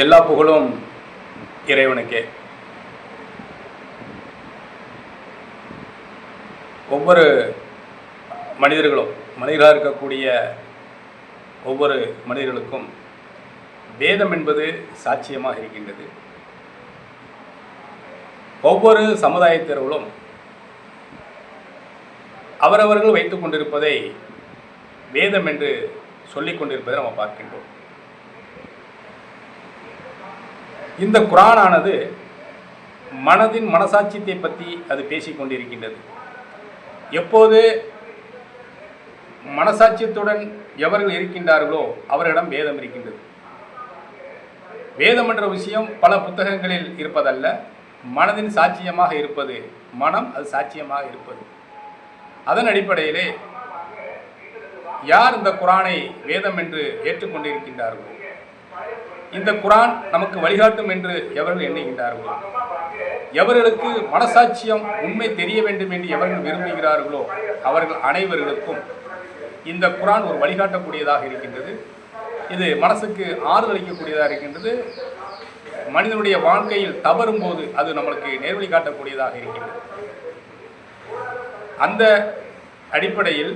எல்லா புகழும் இறைவனுக்கே. ஒவ்வொரு மனிதர்களும் மனிதராக இருக்கக்கூடிய ஒவ்வொரு மனிதர்களுக்கும் வேதம் என்பது சாட்சியமாக இருக்கின்றது. ஒவ்வொரு சமுதாயத்தினர்களும் அவரவர்கள் வைத்துக் கொண்டிருப்பதை வேதம் என்று சொல்லிக் கொண்டிருப்பதை நம்ம பார்க்கின்றோம். இந்த குரானானது மனதின் மனசாட்சியத்தை பற்றி அது பேசிக்கொண்டிருக்கின்றது எப்போது மனசாட்சியத்துடன் எவர்கள் இருக்கின்றார்களோ அவரிடம் வேதம் இருக்கின்றது. வேதம் என்ற விஷயம் பல புத்தகங்களில் இருப்பதல்ல மனதின் சாட்சியமாக இருப்பது மனம் அது சாட்சியமாக இருப்பது. அதன் அடிப்படையிலே யார் இந்த குரானை வேதம் என்று ஏற்றுக்கொண்டிருக்கின்றார்களோ இந்த குரான் நமக்கு வழிகாட்டும் என்று எவர்கள் எண்ணுகின்றார்களோ? எவர்களுக்கு மனசாட்சியம் உண்மை தெரிய வேண்டும் என்று எவர்கள் விரும்புகிறார்களோ அவர்கள் அனைவர்களுக்கும் இந்த குரான் ஒரு வழிகாட்டக்கூடியதாக இருக்கின்றது. இது மனசுக்கு ஆறுதல் அளிக்கக்கூடியதாக இருக்கின்றது. மனிதனுடைய வாழ்க்கையில் தவறும் போது அது நம்மளுக்கு நேர்வழி காட்டக்கூடியதாக இருக்கின்றது. அந்த அடிப்படையில்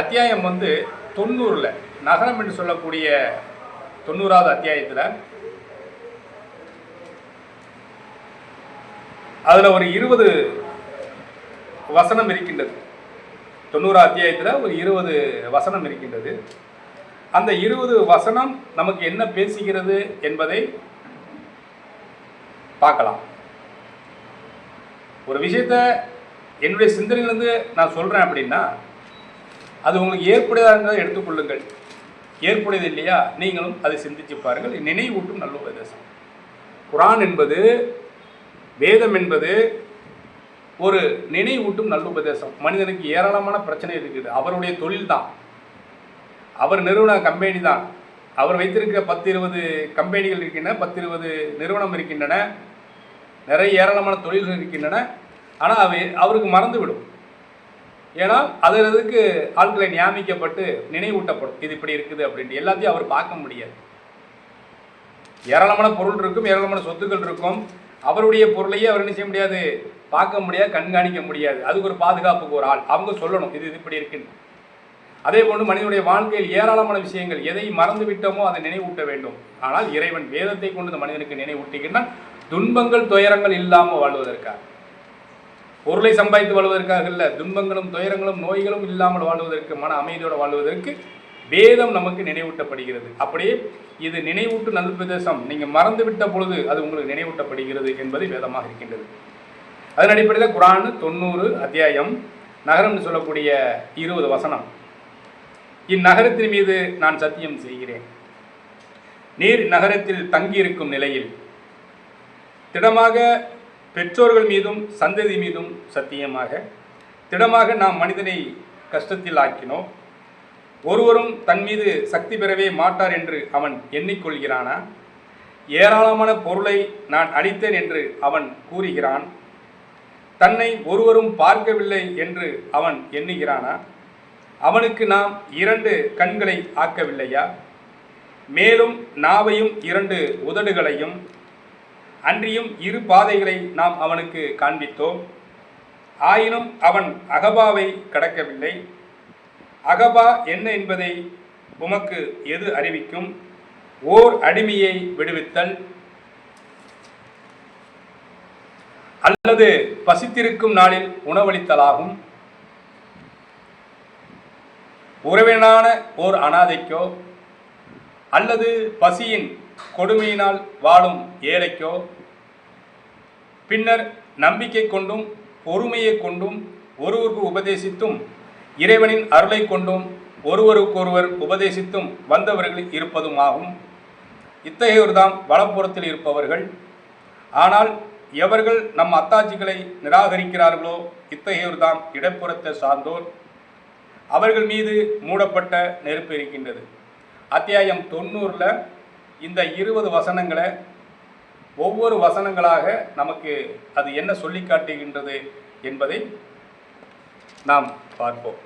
அத்தியாயம் வந்து தொண்ணூறில் நகரம் என்று சொல்லக்கூடிய தொண்ணூறாவது அத்தியாயத்தில். அதில் ஒரு இருபது வசனம் இருக்கின்றது. தொண்ணூறாம் அத்தியாயத்தில் ஒரு இருபது வசனம் இருக்கின்றது. அந்த இருபது வசனம் நமக்கு என்ன பேசுகிறது என்பதை பார்க்கலாம். ஒரு விஷயத்த என்னுடைய சிந்தனையிலேருந்து நான் சொல்கிறேன் அப்படின்னா அது உங்களுக்கு ஏற்புடையதாக எடுத்துக்கொள்ளுங்கள். ஏற்புடையது இல்லையா? நீங்களும் அதை சிந்திச்சு பாருங்கள். நினைவூட்டும் நல்ல உபதேசம். குரான் என்பது வேதம் என்பது ஒரு நினைவூட்டும் நல்ல உபதேசம். மனிதனுக்கு ஏராளமான பிரச்சனை இருக்குது. அவருடைய தொழில் தான். அவர் நிறுவன கம்பெனி தான். அவர் வைத்திருக்க பத்து இருபது கம்பெனிகள் இருக்கின்றன பத்து இருபது நிறுவனம் இருக்கின்றன. நிறைய ஏராளமான தொழில்கள் இருக்கின்றன. ஆனால் அவை அவருக்கு மறந்துவிடும். ஏன்னா அது அதுக்கு ஆட்களை நியமிக்கப்பட்டு நினைவூட்டப்படும்? இது இப்படி இருக்குது அப்படின்ட்டு. எல்லாத்தையும் அவர் பார்க்க முடியாது. ஏராளமான பொருள் இருக்கும் ஏராளமான சொத்துக்கள் இருக்கும். அவருடைய பொருளையே அவர் என்ன செய்ய முடியாது? பார்க்க முடியாது கண்காணிக்க முடியாது. அதுக்கு ஒரு பாதுகாப்புக்கு ஒரு ஆள். அவங்க சொல்லணும் இது இது இப்படி இருக்குன்னு. அதே போன்று மனிதனுடைய வாழ்க்கையில் ஏராளமான விஷயங்கள் எதை மறந்து விட்டோமோ அதை நினைவூட்ட வேண்டும். ஆனால் இறைவன் வேதத்தை கொண்டு இந்த மனிதனுக்கு நினைவூட்டுகின்றான். துன்பங்கள் துயரங்கள் இல்லாமல் வாழ்வதற்காக. பொருளை சம்பாதித்து வாழ்வதற்காக இல்லை துன்பங்களும் துயரங்களும் நோய்களும் இல்லாமல் வாழ்வதற்கு மன அமைதியோடு வாழ்வதற்கு வேதம் நமக்கு நினைவூட்டப்படுகிறது. அப்படியே இது நினைவூட்டு நல்பிரதேசம் நீங்கள் மறந்துவிட்ட பொழுது அது உங்களுக்கு நினைவூட்டப்படுகிறது என்பது வேதமாக இருக்கின்றது. அதன் அடிப்படையில் குரான் தொண்ணூறு அத்தியாயம் நகரம்னு சொல்லக்கூடிய இருபது வசனம். இந்நகரத்தின் மீது நான் சத்தியம் செய்கிறேன். நீர் நகரத்தில் தங்கியிருக்கும் நிலையில் திடமாக பெற்றோர்கள் மீதும் சந்ததி மீதும் சத்தியமாக திடமாக நாம் மனிதனை கஷ்டத்தில் ஆக்கினோம். ஒருவரும் தன் மீது சக்தி பெறவே மாட்டார் என்று அவன் எண்ணிக்கொள்கிறானா? ஏராளமான பொருளை நான் அளித்தேன் என்று அவன் கூறுகிறான். தன்னை ஒருவரும் பார்க்கவில்லை என்று அவன் எண்ணுகிறானா? அவனுக்கு நாம் இரண்டு கண்களை ஆக்கவில்லையா? மேலும் நாவையும் இரண்டு உதடுகளையும் அன்றியும் இரு பாதைகளை நாம் அவனுக்கு காண்பித்தோம். ஆயினும் அவன் அகபாவை கடக்கவில்லை. அகபா என்ன என்பதை உமக்கு எது அறிவிக்கும்? ஓர் அடிமையை விடுவித்தல். அல்லது பசித்திருக்கும் நாளில் உணவளித்தலாகும். உறவினான ஓர் அனாதைக்கோ அல்லது பசியின் கொடுமையினால் வாழும் ஏழைக்கோ? பின்னர் நம்பிக்கை கொண்டும் பொறுமையை கொண்டும் ஒருவருக்கு உபதேசித்தும் இறைவனின் அருளை கொண்டும் ஒருவருக்கொருவர் உபதேசித்தும் வந்தவர்கள் இருப்பதுமாகும். இத்தகையோர்தாம் வலப்புறத்தில் இருப்பவர்கள். ஆனால் எவர்கள் நம் அத்தாட்சிகளை நிராகரிக்கிறார்களோ இத்தகையோர்தாம் இடப்புறத்தை சார்ந்தோர். அவர்கள் மீது மூடப்பட்ட நெருப்பு இருக்கின்றது. அத்தியாயம் தொண்ணூறில் இந்த இருபது வசனங்களை ஒவ்வொரு வசனங்களாக நமக்கு அது என்ன சொல்லி காட்டுகின்றது என்பதை நாம் பார்ப்போம்.